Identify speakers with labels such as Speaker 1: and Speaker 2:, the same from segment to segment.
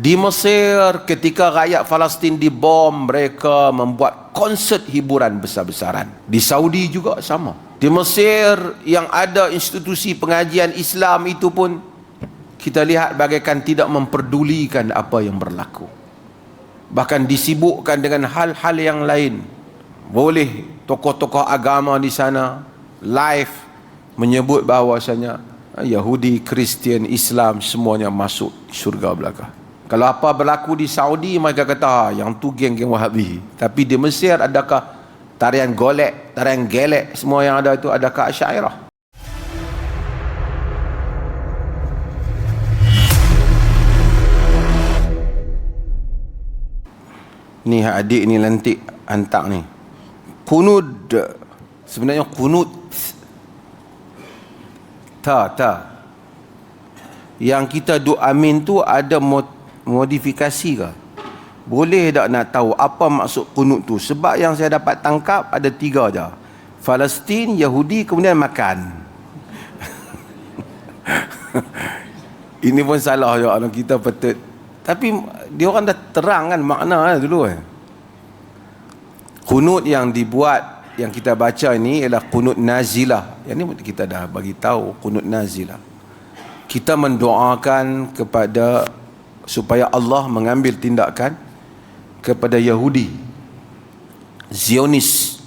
Speaker 1: Di Mesir ketika rakyat Palestin dibom mereka membuat konsert hiburan besar-besaran. Di Saudi juga sama. Di Mesir yang ada institusi pengajian Islam itu pun kita lihat bagaikan tidak memperdulikan apa yang berlaku. Bahkan disibukkan dengan hal-hal yang lain. Boleh tokoh-tokoh agama di sana live menyebut bahawasanya Yahudi, Kristian, Islam semuanya masuk syurga belaka. Kalau apa berlaku di Saudi mereka kata ha, yang tu geng-geng Wahabi. Tapi di Mesir adakah tarian golek, tarian gelek semua yang ada itu adakah Asy'ariyah? Ni adik ni lantik hantar ni. Kunud sebenarnya kunud ta ta yang kita doa amin tu ada mot modifikasi ke? Boleh tak nak tahu apa maksud kunut tu? Sebab yang saya dapat tangkap ada tiga je. Palestin, Yahudi, kemudian makan. Ini pun salah juga orang kita patut. Tapi dia orang dah terang kan makna dulu kan. Kunut yang dibuat yang kita baca ini ialah kunut nazilah. Yang ni kita dah bagi tahu kunut nazilah. Kita mendoakan kepada supaya Allah mengambil tindakan kepada Yahudi. Zionis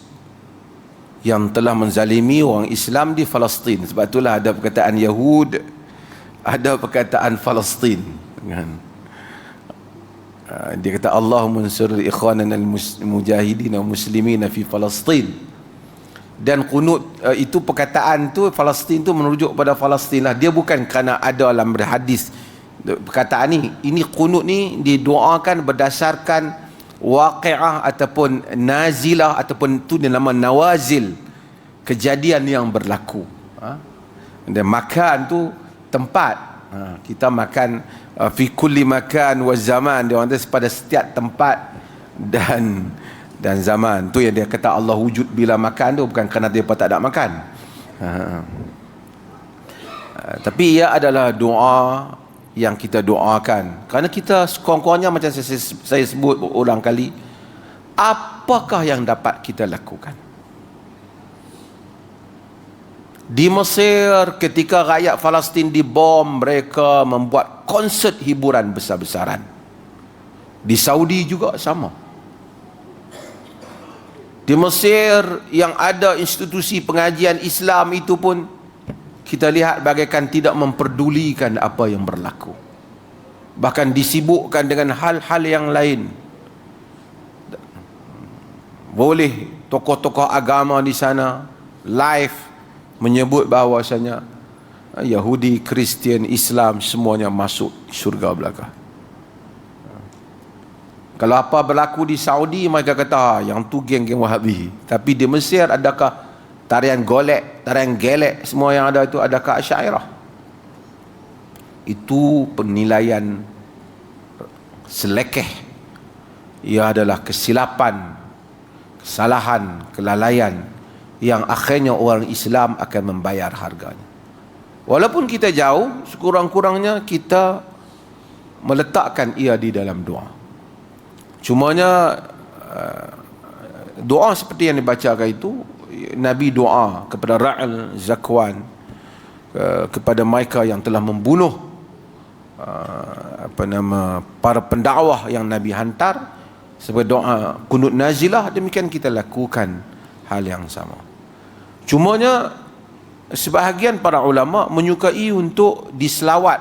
Speaker 1: yang telah menzalimi orang Islam di Palestin. Sebab itulah ada perkataan Yahud ada perkataan Palestin. Kan? Dia kata Allah mansur ikhwanan al-mujahidin muslimin fi Palestin. Dan kunut uh, itu perkataan tu Palestin tu merujuk pada Palestin lah. Dia bukan kerana ada dalam hadis perkataan ni ini kunut ni didoakan berdasarkan waqi'ah ataupun nazilah ataupun tu nama nawazil kejadian yang berlaku ha? dan makan tu tempat ha? kita makan uh, fi kulli makan wa zaman dia orang pada setiap tempat dan dan zaman tu yang dia kata Allah wujud bila makan tu bukan kerana dia tak ada makan ha. Uh, tapi ia adalah doa yang kita doakan. Kerana kita sekurang-kurangnya macam saya, saya sebut ulang kali apakah yang dapat kita lakukan? Di Mesir ketika rakyat Palestin dibom mereka membuat konsert hiburan besar-besaran. Di Saudi juga sama. Di Mesir yang ada institusi pengajian Islam itu pun kita lihat bagaikan tidak memperdulikan apa yang berlaku. Bahkan disibukkan dengan hal-hal yang lain. Boleh tokoh-tokoh agama di sana live menyebut bahawasanya Yahudi, Kristian, Islam semuanya masuk syurga belaka. Kalau apa berlaku di Saudi mereka kata ha, yang tu geng-geng Wahabi. Tapi di Mesir adakah tarian golek, tarian gelek semua yang ada itu adakah Asy'ariyah? Itu penilaian selekeh. Ia adalah kesilapan, kesalahan, kelalaian yang akhirnya orang Islam akan membayar harganya. Walaupun kita jauh, sekurang-kurangnya kita meletakkan ia di dalam doa. Cumanya uh, doa seperti yang dibacakan itu Nabi doa kepada Ra'al Zakwan uh, kepada mereka yang telah membunuh uh, apa nama para pendakwah yang Nabi hantar sebagai doa kunut nazilah demikian kita lakukan hal yang sama. Cumanya sebahagian para ulama menyukai untuk diselawat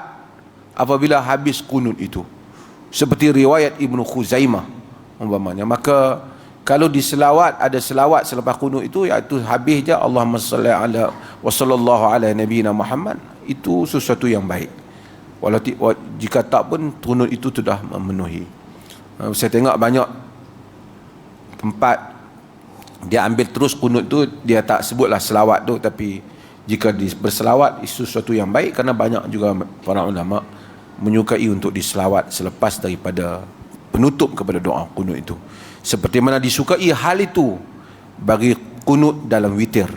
Speaker 1: apabila habis kunut itu. Seperti riwayat Ibnu Khuzaimah umpamanya maka kalau di selawat ada selawat selepas kunut itu iaitu habis je Allahumma salli ala wa sallallahu ala nabiyina Muhammad. Itu sesuatu yang baik. Walau jika tak pun kunut itu sudah memenuhi. Uh, saya tengok banyak tempat dia ambil terus kunut tu dia tak sebutlah selawat tu tapi jika berselawat itu sesuatu yang baik kerana banyak juga para ulama menyukai untuk diselawat selepas daripada penutup kepada doa kunut itu seperti mana disukai hal itu bagi kunut dalam witir